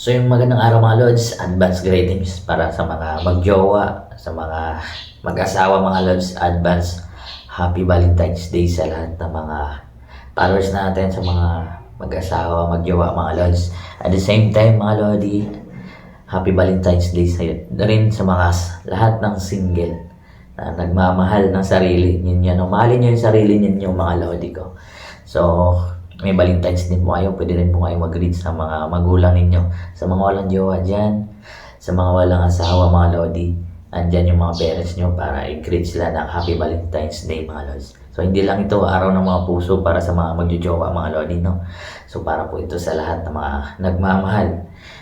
So yung magandang araw mga Lods, advance greetings para sa mga magjowa, sa mga mag-asawa mga Lods, advance Happy Valentine's Day sa lahat ng mga followers natin, sa mga mag-asawa, magjowa mga Lods. At the same time mga Lodi, Happy Valentine's Day sa rin sa mga lahat ng single na nagmamahal ng sarili ninyo. No? Mahalin nyo yung sarili ninyo mga Lodi ko. So, may Valentine's din po kayo. Pwede rin po kayo mag-greet sa mga magulang ninyo. Sa mga walang jowa dyan. Sa mga walang asawa, mga Lodi. Andyan yung mga parents nyo para i-greet sila ng Happy Valentine's Day, mga Lods. So, hindi lang ito araw ng mga puso para sa mga magjojowa, mga Lodi, no? So, para po ito sa lahat ng mga nagmamahal.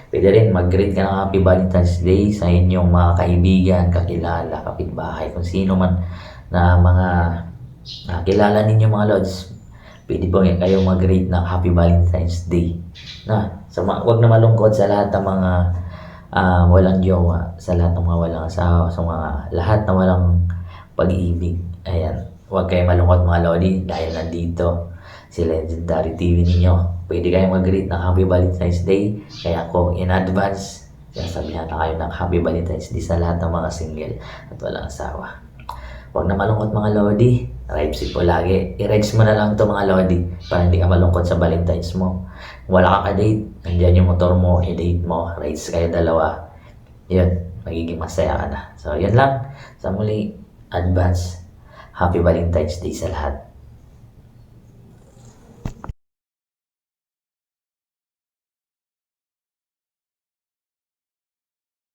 Pwede rin mag-greet ka ng Happy Valentine's Day sa inyong mga kaibigan, kakilala, kapitbahay, kung sino man na mga nakilala ninyo mga Lods. Pwede po kayo mag-greet ng Happy Valentine's Day. Na, sa ma- wag na malungkot sa lahat ng mga ah, walang jowa, sa lahat ng mga walang asawa, sa mga lahat na walang pag-ibig. Ayan, huwag kayo malungkot mga Lodi dahil nandito si Legendary TV ninyo. Pwede kayo mag-greet ng Happy Valentine's Day. Kaya ako, in advance, sinasabihan na kayo ng Happy Valentine's Day sa lahat ng mga single at walang asawa. Huwag na malungkot mga Lodi. Rides po lagi. I-rides mo na lang to mga Lodi para hindi ka malungkot sa Valentine's mo. Wala ka ka-date, andyan yung motor mo, i-date mo, rides kayo dalawa. Yun, magiging masaya ka na. So, yun lang. Sa muli, advance, Happy Valentine's Day sa lahat.